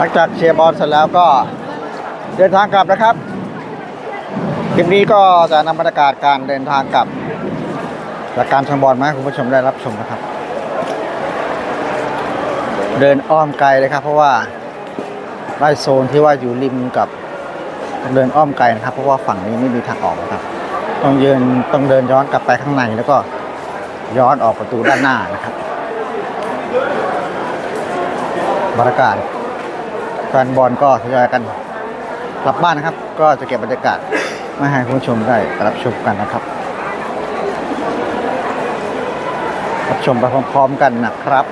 หลังจากเชียร์บอลเสร็จแล้วก็เดินทางกลับนะครับคลิปนี้ก็จะนำบรรยากาศการเดินทางกลับจากการชมบอลมาให้คุณผู้ชมได้รับชมนะครับ เดินอ้อมไกลเลยครับ เพราะว่าไล่โซนที่ว่าอยู่ริมกับเดินอ้อมไกลนะครับ เพราะว่าฝั่งนี้ไม่มีทางออกนะครับ ต้องเดินต้องเดินย้อนกลับไปข้างในแล้วก็ย้อนออกประตูด้านหน้านะครับบรรยากาศ แฟนบอลก็ทยอยกันกลับบ้านนะครับ ก็จะเก็บบรรยากาศมาให้คุณผู้ชมได้รับชมกันนะครับ รับชมไปพร้อมๆกันนะครับ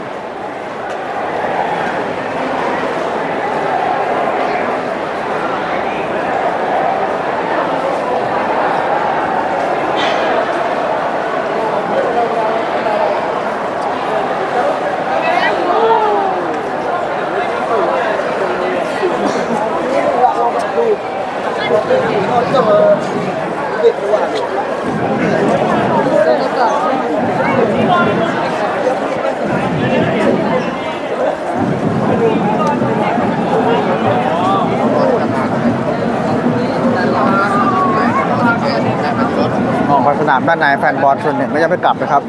ม องไปสนามด้านในแฟนบอลส่วนหนึ่งก็ยังไม่กลับนะครับ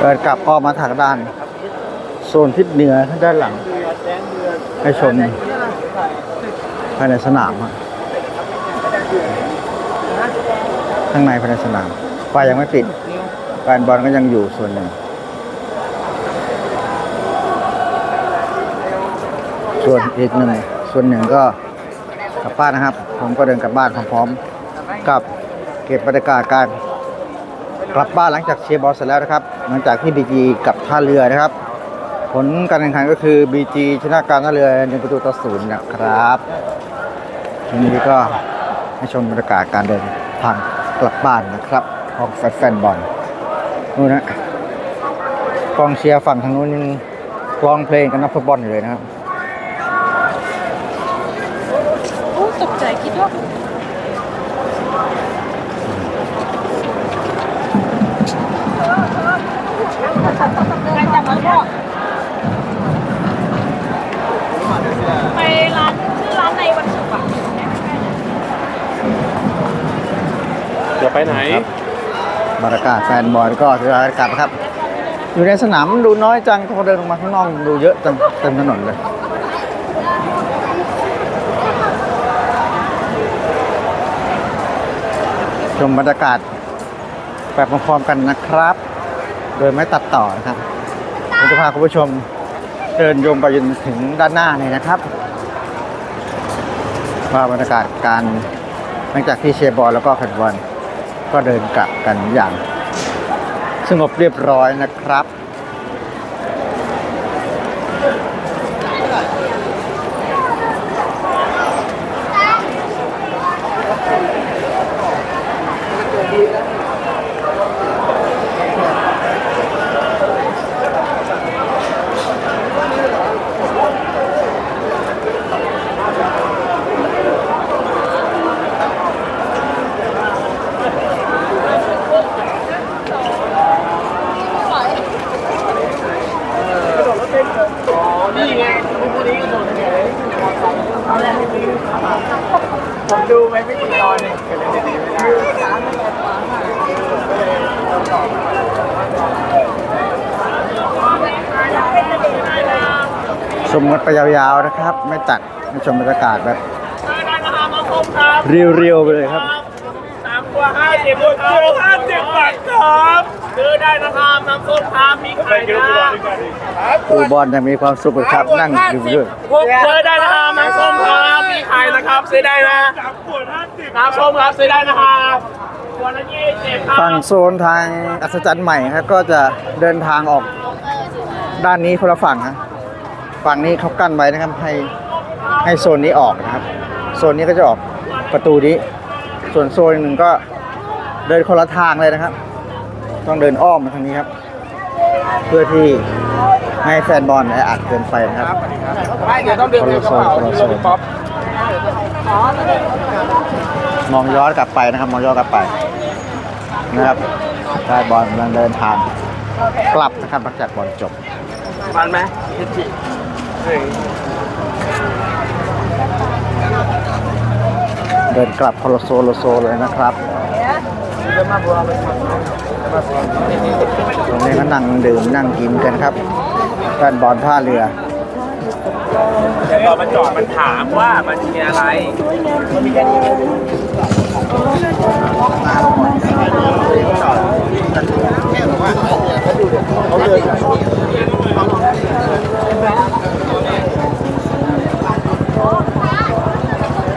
เปิดกลับออกมาทางด้าน โซนทิศเหนือทางด้านหลัง ให้ชมภายในสนามอะ ข้างในภายในสนามไฟยังไม่ปิดแฟนบอลก็ยังอยู่ส่วนหนึ่ง ส่วนอีกหนึ่งส่วนหนึ่งก็กลับบ้านนะครับ ผมก็เดินกลับบ้านพร้อมๆกับเก็บบรรยากาศการกลับบ้านหลังจากเชียร์บอลเสร็จแล้วนะครับ หลังจากที่บีจีกับท่าเรือนะครับ ผลการแข่งขันก็คือบีจีชนะการท่าเรือหนึ่งประตูต่อศูนย์นะครับทีนี้ก็ให้ชมบรรยากาศการเดินทาง กลับบ้านนะครับของแฟนบอลนู่นนะกองเชียร์ฝั่งทางนู้นยังร้องเพลงกันนักฟุตบอลอยู่เลยนะครับ โอ้ตกใจคิดว่า ไหนบรรยากาศแฟนบอลก็ถือว่ากลับครับ อยู่ในสนามดูน้อยจังพอเดินออกมาข้างนอกดูเยอะจังเต็มถนนเลยชมบรรยากาศแบบพร้อมๆกันนะครับ โดยไม่ตัดต่อนะครับผมจะพาคุณผู้ชมเดินยงไปจนถึงด้านหน้าเลยนะครับ ว่าบรรยากาศการหลังจากที่เชียร์บอลแล้วก็แฟนบอล ก็เดินกลับกันอย่างสงบเรียบร้อยนะครับ นี่ไงพวกนี้ก็โดนไงผมดูไปไม่กี่ตอนเองก็เลยดีไม่ได้ ช มกันไปยาวๆนะครับ ไม่ตัดไม่ชมบรรยากาศแบบการมหามาคมครับเรียวๆไปเลยครับสามตัวห้าสิบตัวห้าสิบบาทครับซื้อได้นะครับน้ำส้มครับมีขายนะครูบอลยังมีความสุขเลยครับนั่งอยู่ด้วยซื้อได้นะครับน้ำส้มครับมีขายนะครับซื้อได้นะน้ำส้มครับซื้อได้นะครับขวดละยี่สิบครับฝั่งโซนทางอัศจรรย์ใหม่ครับก็จะเดินทางออกด้านนี้คนละฝั่งครับ ฝั่งนี้เขากั้นไว้นะครับ ให้ให้โซนนี้ออกนะครับ โซนนี้ก็จะออกประตูนี้ ส่วนโซนหนึ่งก็เดินคนละทางเลยนะครับ ต้องเดินอ้อมมาทางนี้ครับ เพื่อที่ไม่ให้แฟนบอลแออัดเกินไปนะครับไม่เดี๋ยวต้องเดินไปกระเป๋าที่รถป๊อปมองย้อนกลับไปนะครับ มองย้อนกลับไปนะครับแฟนบอลกำลังเดินทางกลับนะครับหลังจากบอลจบมันไหม เดินกลับโคโลโซโลโซเลยนะครับ ตรงนี้ก็นั่งดื่มนั่งกินกันครับแฟนบอลท่าเรือเดี๋ยวตอนมันจอดมันถามว่ามันมีอะไรขอ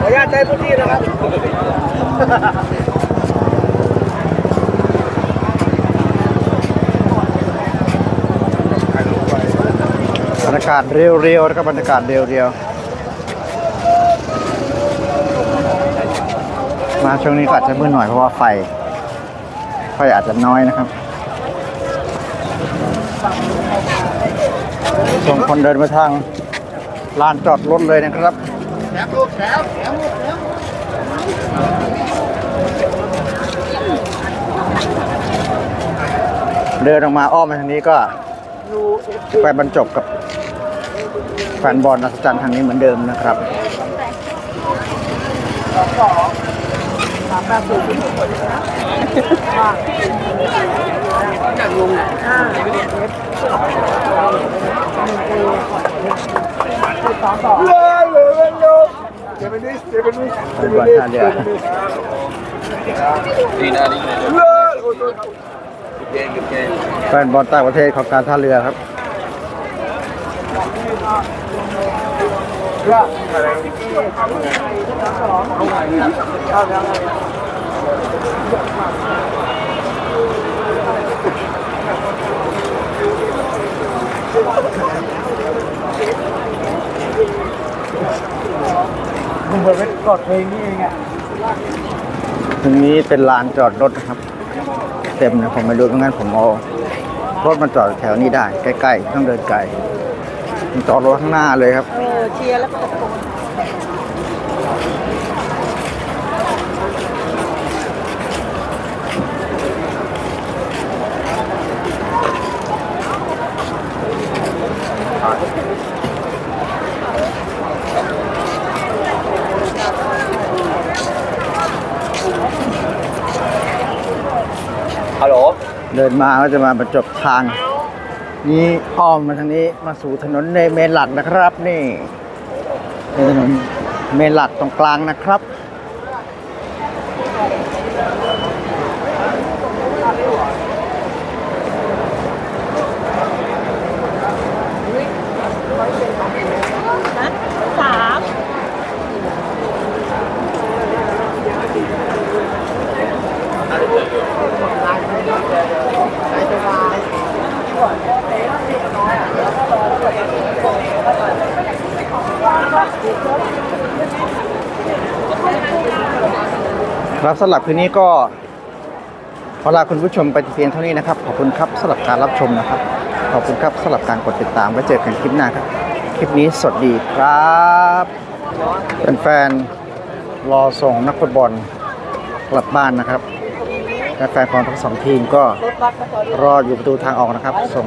อนุญาต ใช้พื้นที่นะครับบรรยากาศเรียวๆนะครับบรรยากาศเรียวๆมาช่วงนี้ก็อาจจะมืดหน่อยเพราะว่าไฟ ไฟอาจจะน้อยนะครับส่งคนเดินมาทางลานจอดรถเลยนะครับ แถมลูกแถมเดินออกมาอ้อมมาทางนี้ก็ไปบรรจบกับแฟนบอลนัสจันทางนี้เหมือนเดิมนะครับสองสองสามแปดศูนย์จากลุงห้เนึ่งเอสองสอง ดีนะดีนะเกงเกงแฟนบอลต่างประเทศของการท่าเรือครับ มึงเปิดไปกดเพลงนี่เองอะตรงนี้เป็นลานจอดรถนะครับ เต็มนะผมไม่รู้เพราะงั้นผมเอารถมาจอดแถวนี้ได้ ใกล้ๆต้องเดินไกลผมจอดรถข้างหน้าเลยครับ เออเชียร์แล้วก็ตะโกน ดินมาก็จะมาบรรจบทาง นี้อ้อมมาทางนี้มาสู่ถนนในเมนหลักนะครับ นี่เป็นถนนเมนหลักตรงกลางนะครับ รับสำหรับคืนนี้ก็ขอลาคุณผู้ชมไปเพียงเท่านี้นะครับ ขอบคุณครับสำหรับการรับชมนะครับ ขอบคุณครับสำหรับการกดติดตามไว้เจอกันคลิปหน้าครับ คลิปนี้สวัสดีครับแฟนๆรอส่งนักฟุตบอลกลับบ้านนะครับแฟนบอลทั้งสองทีมก็รออยู่ประตูทางออกนะครับ ส่ง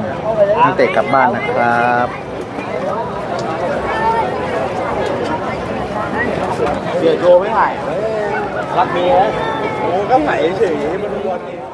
นักเตะกลับบ้านนะครับเสียโทรไม่ถ่าย รักเมียโอ้ก็ถ่ายเฉยมันวนนี้